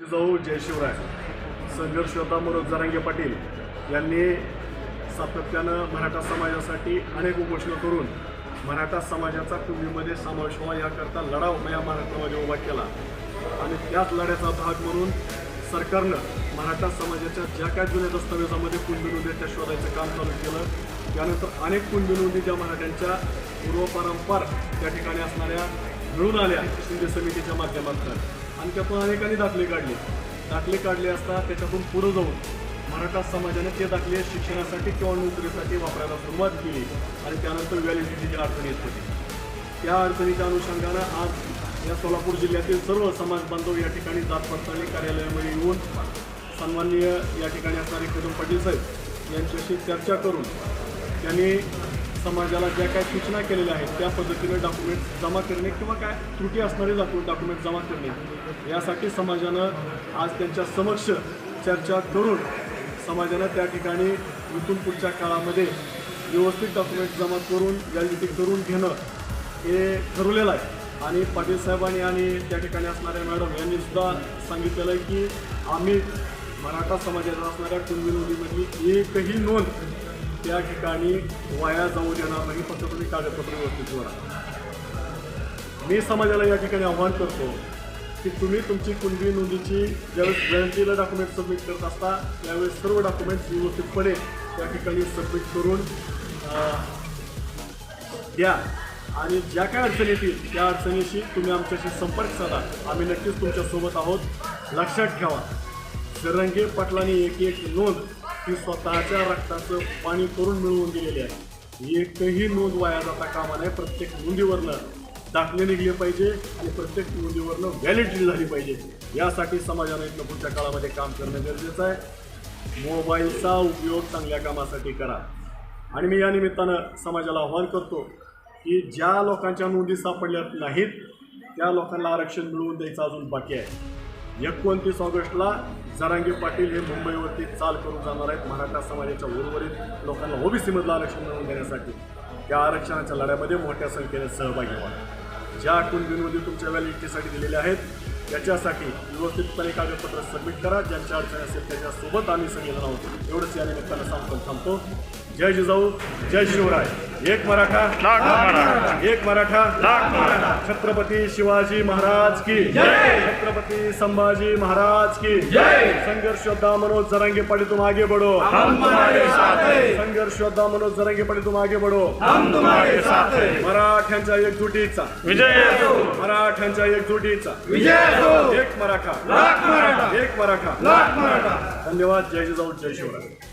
जाऊ जय शिवराय संघर्ष योद्धा मनोज जरांगे पाटील यांनी सातत्यानं मराठा समाजासाठी अनेक उपोषणं करून मराठा समाजाचा कुंभीमध्ये समावेश व्हावा याकरता लढा या महाराष्ट्रामध्ये उभा केला. आणि त्याच लढ्याचा भाग म्हणून सरकारनं मराठा समाजाच्या ज्या काय जुन्या दस्तावेजामध्ये कुंभी नोंदी शोधायचं काम चालू केलं. त्यानंतर अनेक कुंभी नोंदी ज्या मराठ्यांच्या पूर्वपरंपार त्या ठिकाणी असणाऱ्या मिळून आल्या शिंदे समितीच्या माध्यमातून. आणि त्यातून अनेकांनी दाखले काढले. दाखले काढले असता त्याच्यातून पुढं जाऊन मराठा समाजाने ते दाखले शिक्षणासाठी किंवा नोकरीसाठी वापरायला सुरुवात केली आणि त्यानंतर व्हॅलिडिटीची अडचण येत होती त्या अडचणीच्या अनुषंगानं आज या सोलापूर जिल्ह्यातील सर्व समाज बांधव या ठिकाणी जात पडताळणी कार्यालयामध्ये येऊन सन्माननीय या ठिकाणी असणारे कदम पाटील साहेब यांच्याशी चर्चा करून त्यांनी समाजाला ज्या काय सूचना केलेल्या आहेत त्या पद्धतीने डॉक्युमेंट जमा करणे किंवा काय त्रुटी असणारे डॉक्युमेंट जमा करणे यासाठी समाजानं आज त्यांच्या समक्ष चर्चा करून समाजानं त्या ठिकाणी इथून पुढच्या काळामध्ये व्यवस्थित डॉक्युमेंट जमा करून व्हॅलिडिटी करून घेणं हे ठरवलेलं आहे. आणि पाटील साहेबांनी आणि त्या ठिकाणी असणाऱ्या मॅडम यांनी सुद्धा सांगितलेलं आहे की आम्ही मराठा समाजात असणाऱ्या कुणबी नोंदीमधली एकही नोंद त्या ठिकाणी वाया जाऊ देणार नाही फक्त तुम्ही कागदपत्र व्यवस्थित जोडा. मी समाजाला या ठिकाणी आव्हान करतो की तुम्ही तुमची कुणबी नोंदीची ज्यावेळेस जयंतीला डॉक्युमेंट सबमिट करत असता त्यावेळेस सर्व डॉक्युमेंट्स व्यवस्थितपणे त्या ठिकाणी सबमिट करून द्या. आणि ज्या काय अडचणी येतील त्या अडचणीशी तुम्ही आमच्याशी संपर्क साधा. आम्ही नक्कीच तुमच्यासोबत आहोत. लक्षात ठेवा. सरंगे पाटलांनी एक एक नोंद ती स्वतःच्या रक्ताचं पाणी करून मिळवून दिलेली आहे. एकही नोंद वाया जाता कामा नये. प्रत्येक नोंदीवरनं दाखले निघले पाहिजे आणि प्रत्येक नोंदीवरनं व्हॅलिडिटी झाली पाहिजे. यासाठी समाजानं इथलं पुढच्या काळामध्ये काम करणं गरजेचं आहे. मोबाईलचा उपयोग चांगल्या कामासाठी करा. आणि मी या निमित्तानं समाजाला आव्हान करतो की ज्या लोकांच्या नोंदी सापडल्या नाहीत त्या लोकांना आरक्षण मिळवून द्यायचं अजून बाकी आहे. एकोणतीस ऑगस्टला जरांगे पाटील हे मुंबईवरती चाल करून जाणार आहेत. मराठा समाजाच्या उर्वरित लोकांना ओबीसीमधलं आरक्षण मिळवून देण्यासाठी. त्या आरक्षणाच्या लढ्यामध्ये मोठ्या संख्येने सहभागी व्हा. ज्या कुणबी तुमच्या व्हॅलिडिटीसाठी दिलेल्या आहेत त्याच्यासाठी व्यवस्थितपणे कागदपत्र सबमिट करा. ज्यांच्या अडचणी असेल त्याच्यासोबत आम्ही सगळेजण आहोत. एवढंच या निमित्तानं सांगतो थांबतो. जय जिजाऊ जय शिवराय. एक मराठा. लाख मराठा. एक मराठा. लाख मराठा. छत्रपती शिवाजी महाराज की. छत्रपति संभाजी महाराज की. संघर्ष योद्धा मनोज जरांगे पाटील तुम आगे बढ़ो. हम तुम्हारे साथ हैं. संघर्ष योद्धा मनोज जरांगे पाटील तुम आगे बढ़ो. हम तुम्हारे साथ हैं. मराठ्यांच्या एकजुटीचा. विजय असो. मराठ्यांच्या एकजुटीचा. विजय असो. एक मराठा. लाख मराठा. एक मराठा. लाख मराठा. धन्यवाद. जय जिजाऊ जय शिवराय.